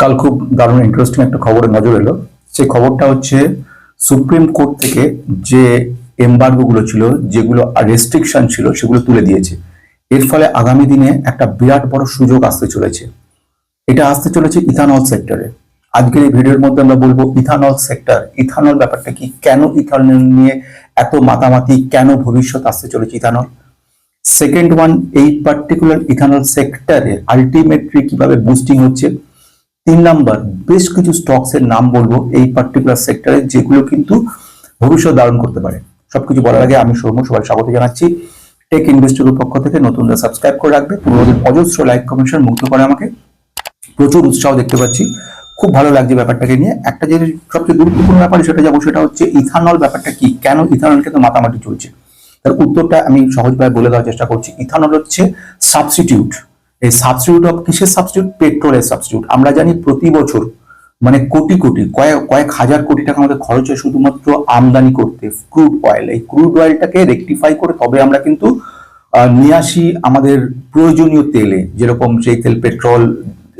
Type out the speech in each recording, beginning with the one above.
কাল খুব দারুণ ইন্টারেস্টিং একটা খবরে নজর এলো। সেই খবরটা হচ্ছে, সুপ্রিম কোর্ট থেকে যে এম্বার্গো গুলো ছিল, যেগুলো রেস্ট্রিকশন ছিল, সেগুলো তুলে দিয়েছে। এর ফলে আগামী দিনে একটা বিরাট বড় সুযোগ আসতে চলেছে। এটা আসতে চলেছে ইথানল সেক্টরে আজকের এই ভিডিওর মধ্যে আমরা বলব ইথানল সেক্টর ইথানল ব্যাপারটা কি? কেন ইথানল নিয়ে এত মাতামাতি? কেন ভবিষ্যৎ আসতে চলেছে ইথানল সেকেন্ড ওয়ান এই পার্টিকুলার ইথানল সেক্টরে আলটিমেটলি কীভাবে বুস্টিং হচ্ছে? তিন নাম্বার বেশ কিছু স্টকস এর নাম বলব এই পার্টিকুলার সেক্টরে যেগুলো কিন্তু ভবিষ্যৎ ধারণ করতে পারে। সবকিছু বলার আগে আমি সৌম্য সবাই স্বাগত জানাচ্ছি। টেক ইনভেস্টরের পক্ষ থেকে নতুনরা সাবস্ক্রাইব করে রাখবে। পুরোদের অজস্র লাইক কমেন্ট মুগ্ধ করে আমাকে। প্রচুর উৎসাহ দেখতে পাচ্ছি। খুব ভালো লাগছে ব্যাপারটাকে নিয়ে। একটা যে সবচেয়ে গুরুত্বপূর্ণ ব্যাপার সেটা যাব সেটা হচ্ছে ইথানল ব্যাপারটা কি? কেন ইথানলকে তো মাতামাতি চলছে? তার উত্তরটা আমি সহজভাবে বলে দেওয়ার চেষ্টা করছি। ইথানল হচ্ছে সাবস্টিটিউট এই সাবস্টিটিউট অফ কিসের সাবস্টিটিউট পেট্রোলের সাবস্টিটিউট আমরা জানি প্রতি বছর মানে কোটি কোটি, কয়েক কয়েক হাজার কোটি টাকা আমাদের খরচ হয় শুধুমাত্র আমদানি করতে ক্রুড অয়েল এই ক্রুড অয়েলটাকে রেকটিফাই করে তবে আমরা কিন্তু নিয়ে আসি আমাদের প্রয়োজনীয় তেলে, যেরকম সেই তেল পেট্রোল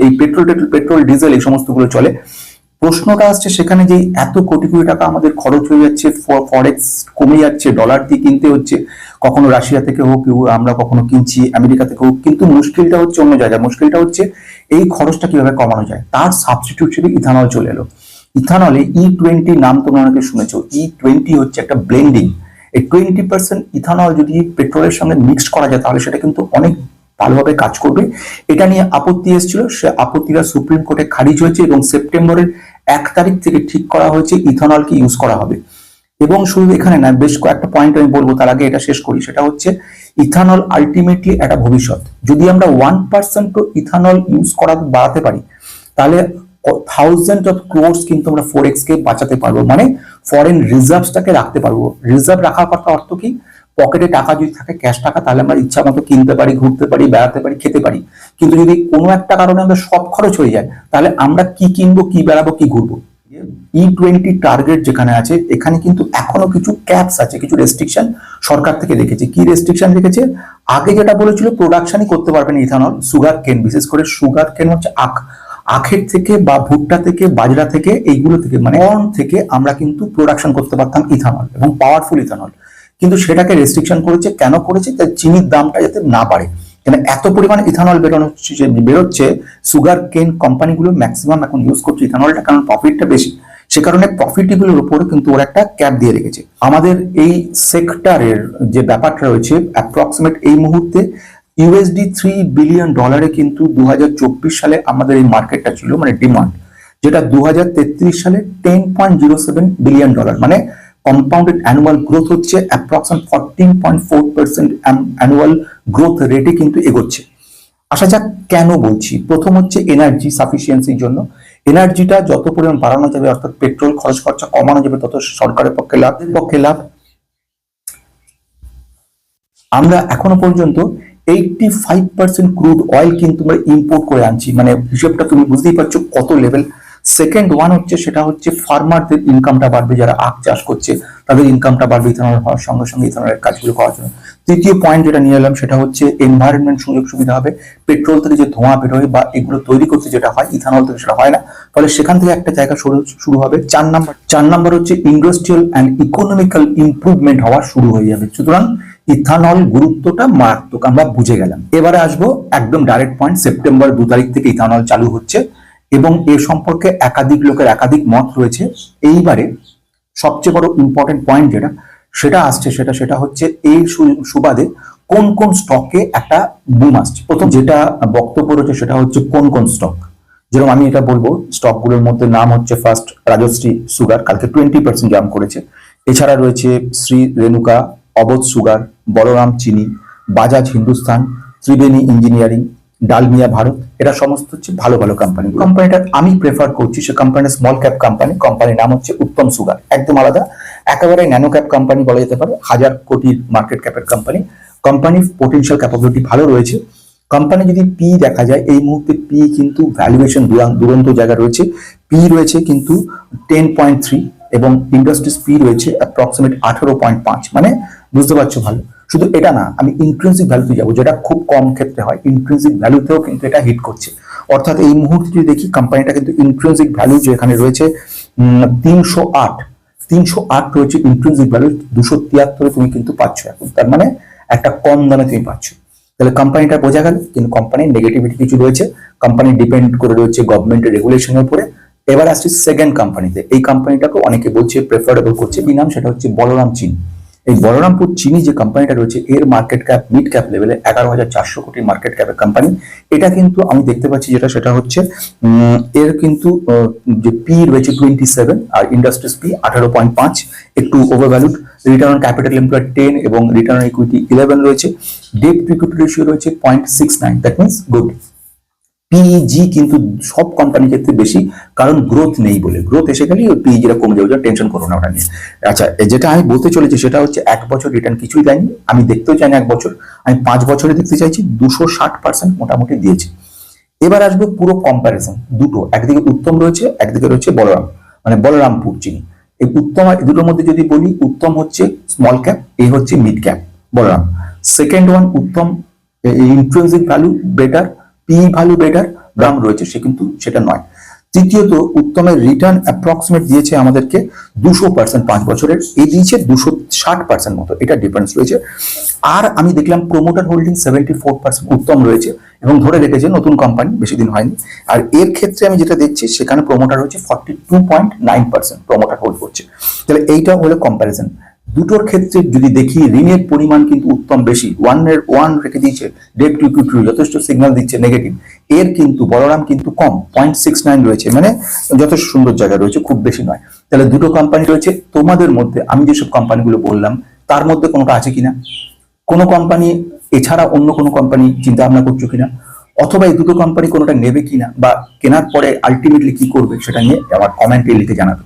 এই পেট্রোল টেট্রোল পেট্রোল ডিজেল এই সমস্তগুলো চলে। প্রশ্নটা আসছে সেখানে যে এত কোটি কোটি টাকা আমাদের খরচ হয়ে যাচ্ছে ফরেক্স কমে যাচ্ছে ডলার দিয়ে কিনতে হচ্ছে, কখনো রাশিয়া থেকে হোক আমরা কখনো কিনছি, আমেরিকা থেকে হোক, কিন্তু মুশকিলটা হচ্ছে অন্য জায়গায়। মুশকিলটা হচ্ছে এই খরচটা কীভাবে কমানো যায়? তার সাবস্টিটিউট হিসেবে ইথানল চলে এলো। ইথানলে ই টোয়েন্টি নাম তোমরা অনেকে শুনেছো। ই টোয়েন্টি হচ্ছে একটা ব্লেন্ডিং এই টোয়েন্টি পার্সেন্ট ইথানল যদি পেট্রোলের সঙ্গে মিক্সড করা যায়, তাহলে সেটা কিন্তু অনেক ভালোভাবে কাজ করবে। এটা নিয়ে আপত্তি এসেছিল। সে আপত্তিটা সুপ্রিম কোর্টে খারিজ হয়েছে এবং সেপ্টেম্বরের এক তারিখ থেকে ঠিক করা হয়েছে, ইথানলকে ইউজ করা হবে। এবং শুধু এখানে না, বেশ কয়েকটা পয়েন্ট আমি বলব, তার আগে এটা শেষ করি। সেটা হচ্ছে, ইথানল আলটিমেটলি একটা ভবিষ্যৎ। যদি আমরা ওয়ান পার্সেন্ট ইথানল ইউজ করা বাড়াতে পারি, তাহলে থাউজেন্ড অফ ক্রোর্স কিন্তু আমরা ফোর কে বাঁচাতে পারব। মানে ফরেন রিজার্ভসটাকে রাখতে পারব। রিজার্ভ রাখার কথা অর্থ কি? পকেটে টাকা যদি থাকে ক্যাশ টাকা, তাহলে আমরা ইচ্ছা মতো কিনতে পারি, ঘুরতে পারি, বেড়াতে পারি, খেতে পারি। কিন্তু যদি কোনো একটা কারণে আমাদের সব খরচ হয়ে যায়, তাহলে আমরা কি কিনবো, কি বেড়াবো, কি ঘুরবো? ই টোয়েন্টি টার্গেট যেখানে আছে, এখানে কিন্তু এখনও কিছু ক্যাপস আছে, কিছু রেস্ট্রিকশন সরকার থেকে রেখেছে কি রেস্ট্রিকশন রেখেছে আগে যেটা বলেছিল প্রোডাকশনই করতে পারবেন ইথানল সুগার কেন বিশেষ করে সুগার কেন হচ্ছে আখ। আখের থেকে বা ভুট্টা থেকে, বাজরা থেকে, এইগুলো থেকে মানে অন থেকে আমরা কিন্তু প্রোডাকশন করতে পারতাম ইথানল এবং পাওয়ারফুল ইথানল কিন্তু সেটাকে রেস্ট্রিকশন করেছে, কেন করেছে? তার চিনির দামটা যাতে না বাড়ে। কেন এত পরিমাণ ইথানল বেরোনো বেরোচ্ছে সুগার কেন কোম্পানিগুলো ম্যাক্সিমাম এখন ইউজ করছে ইথানলটা কারণ প্রফিটটা বেশি। সে কারণে প্রফিটেবলের উপরে কিন্তু ওরা একটা ক্যাপ দিয়ে রেখেছে। আমাদের এই সেক্টরের যে ব্যাপারটা রয়েছে অ্যাপ্রক্সিমেট এই মুহূর্তে ইউএসডি থ্রি বিলিয়ন ডলারে কিন্তু দু হাজার চব্বিশ সালে আমাদের এই মার্কেটটা ছিল মানে ডিমান্ড যেটা দু হাজার তেত্রিশ সালে ten point zero seven billion dollar মানে কম্পাউন্ডেড অ্যানুয়াল গ্রোথ হচ্ছে approximate fourteen point four percent annual growth রেটে কিন্তু এগোচ্ছে। আসা যাক কেন বলছি। প্রথম হচ্ছে এনার্জি সাফিসিয়েন্সির জন্য। এনার্জিটা যত পরিমাণ বাড়ানো যাবে, অর্থাৎ পেট্রোল খরচ খরচা কমানো যাবে, তত সরকারের পক্ষে লাভ পক্ষে লাভ। আমরা এখনও পর্যন্ত eighty five percent crude oil কিন্তু আমরা ইম্পোর্ট করে আনছি। মানে হিসেবটা তুমি বুঝতেই পারছ কত লেভেল সেকেন্ড ওয়ান হচ্ছে, সেটা হচ্ছে ফার্মারদের ইনকামটা বাড়বে, যারা আখ চাষ করছে, তাদের ইনকামটা বাড়বে ইথানল হওয়ার সঙ্গে সঙ্গে ইথানলের কাজগুলো করার জন্য। তৃতীয় পয়েন্ট যেটা নিয়ে এলাম, সেটা হচ্ছে এনভায়রনমেন্ট সুযোগ সুবিধা হবে। পেট্রোল থেকে যে ধোঁয়া বেরোয় বা এগুলো তৈরি করতে যেটা হয়, ইথানল থেকে সেটা হয় না। ফলে সেখান থেকে একটা জায়গা শুরু শুরু হবে। চার নাম্বার চার নাম্বার হচ্ছে ইন্ডাস্ট্রিয়াল অ্যান্ড ইকোনমিক্যাল ইমপ্রুভমেন্ট হওয়া শুরু হয়ে যাবে। সুতরাং ইথানল গুরুত্বটা মারাত্মক, আমরা বুঝে গেলাম। এবারে আসব একদম ডাইরেক্ট পয়েন্ট সেপ্টেম্বর দু তারিখ থেকে ইথানল চালু হচ্ছে। এবং এ সম্পর্কে একাধিক লোকের একাধিক মত রয়েছে। এইবারে সবচেয়ে বড় ইম্পর্টেন্ট পয়েন্ট যেটা, সেটা আসছে, সেটা সেটা হচ্ছে এই সুবাদে কোন কোন স্টকে একটা বুম আসছে। প্রথম যেটা বক্তব্য রয়েছে সেটা হচ্ছে কোন কোন স্টক যেরকম আমি এটা বলব স্টকগুলোর মধ্যে নাম হচ্ছে ফার্স্ট রাজশ্রী সুগার কালকে টোয়েন্টি পার্সেন্ট জাম করেছে। এছাড়া রয়েছে শ্রী রেণুকা, অবোধ সুগার বলরাম চিনি, বাজাজ হিন্দুস্তান ত্রিবেণী ইঞ্জিনিয়ারিং ডালমিয়া ভারত, এটা সমস্ত হচ্ছে ভালো ভালো কোম্পানি কোম্পানিটা আমি প্রেফার করছি সে কোম্পানি স্মল ক্যাপ কোম্পানি কোম্পানির নাম হচ্ছে উত্তম সুগার, একদম আলাদা। একেবারে ন্যানো ক্যাপ কোম্পানি বলা যেতে পারে, হাজার কোটির মার্কেট ক্যাপের কোম্পানি কোম্পানির পোটেনশিয়াল ক্যাপাবিলিটি ভালো রয়েছে। কোম্পানি যদি পি দেখা যায়, এই মুহূর্তে পি কিন্তু ভ্যালুয়েশন দুরন্ত জায়গা রয়েছে। পি রয়েছে কিন্তু টেন পয়েন্ট থ্রি এবং ইন্ডাস্ট্রিজ পি রয়েছে অ্যাপ্রক্সিমেট আঠারো পয়েন্ট পাঁচ। মানে বুঝতে পারছ ভালো? শুধু এটা না, আমি ইন্ট্রেন্সিক ভ্যালুতে যাব, যেটা খুব কম ক্ষেত্রে হয়। ইন্ট্রেন্সিক ভ্যালুতেও কিন্তু এটা হিট করছে। অর্থাৎ এই মুহূর্তে যদি দেখি কোম্পানিটা কিন্তু ইন্ট্রেন্সিক ভ্যালু যে এখানে রয়েছে তিনশো আট তিনশো আট রয়েছে ইন্ট্রেন্সিক ভ্যালু দুশো তিয়াত্তরে তুমি কিন্তু পাচ্ছ এখন। তার মানে একটা কম দামে তুমি পাচ্ছ। তাহলে কোম্পানিটা বোঝা গেল, কিন্তু কোম্পানির নেগেটিভিটি কিছু রয়েছে। কোম্পানি ডিপেন্ড করে রয়েছে গভর্নমেন্টের রেগুলেশনের উপরে। এবার আসছি সেকেন্ড কোম্পানিতে এই কোম্পানিটাকে অনেকে বলছে প্রেফারেবল করছে। কি নাম? সেটা হচ্ছে বলরাম চিনি। এই বলরামপুর চিনি যে কোম্পানিটা রয়েছে, এর মার্কেট ক্যাপ মিড ক্যাপ লেভেলে এগারো হাজার চারশো কোটি মার্কেট ক্যাপের কোম্পানি এটা কিন্তু আমি দেখতে পাচ্ছি যেটা, সেটা হচ্ছে এর কিন্তু যে পি রয়েছে টোয়েন্টি সেভেন আর ইন্ডাস্ট্রিজ পি আঠারো পয়েন্ট পাঁচ, একটু overvalued return on capital employed ten এবং রিটার্ন অন ইকুইটি ইলেভেন রয়েছে। ডেট টু ইকুইটি রেশিও রয়েছে point six nine that means good PEG কিন্তু সব কোম্পানির ক্ষেত্রে বেশি, কারণ গ্রোথ নেই বলে। গ্রোথ এসে গেলেই ওই পিইজিটা কমে যাবে টেনশন করো না ওটা নিয়ে। আচ্ছা যেটা আমি বলতে চলেছি সেটা হচ্ছে এক বছর রিটার্ন কিছুই দেয়নি। আমি দেখতেও চাই না এক বছর। আমি পাঁচ বছরে দেখতে চাইছি দুশো ষাট পার্সেন্ট মোটামুটি দিয়েছে। এবার আসবে পুরো কম্প্যারিজন দুটো। একদিকে উত্তম রয়েছে, একদিকে রয়েছে বলরাম। মানে বলরামপুর চিনি এই উত্তম দুটোর মধ্যে যদি বলি, উত্তম হচ্ছে স্মল ক্যাপ এই হচ্ছে mid cap Balram. Second one Uttam intrinsic value better P value better দাম রয়েছে, সে কিন্তু সেটা নয়। তৃতীয়ত উত্তমের রিটার্ন অ্যাপ্রক্সিমেট দিয়েছে আমাদেরকে দুশো পার্সেন্ট পাঁচ বছরের এই দিয়েছে দুশো ষাট পার্সেন্ট মতো, এটা ডিফারেন্স রয়েছে। আর আমি দেখলাম promoter holding seventy four percent Uttam রয়েছে এবং ধরে রেখেছে নতুন কোম্পানি বেশি দিন হয়নি। আর এর ক্ষেত্রে আমি যেটা দেখছি, সেখানে প্রোমোটার হচ্ছে forty two point nine percent promoter hold করছে। তাহলে এইটা হলো কম্প্যারিজন দুটোর ক্ষেত্রে যদি দেখি, ঋণের পরিমাণ কিন্তু উত্তম বেশি। ওয়ানের ওয়ান রেখে দিয়েছে ডেট টু ইকুইটি যথেষ্ট সিগন্যাল দিচ্ছে নেগেটিভ এর কিন্তু, বলরাম কিন্তু কম পয়েন্ট সিক্স নাইন রয়েছে মানে যথেষ্ট সুন্দর জায়গা রয়েছে, খুব বেশি নয়। তাহলে দুটো কোম্পানি রয়েছে, তোমাদের মধ্যে, আমি যেসব কোম্পানিগুলো বললাম, তার মধ্যে কোনোটা আছে কিনা? কোনো কোম্পানি এছাড়া অন্য কোনো কোম্পানি চিন্তা ভাবনা করছ কিনা? অথবা এই দুটো কোম্পানি কোনোটা নেবে কিনা? বা কেনার পরে আলটিমেটলি কি করবে সেটা নিয়ে আমার কমেন্টে লিখে জানাবে।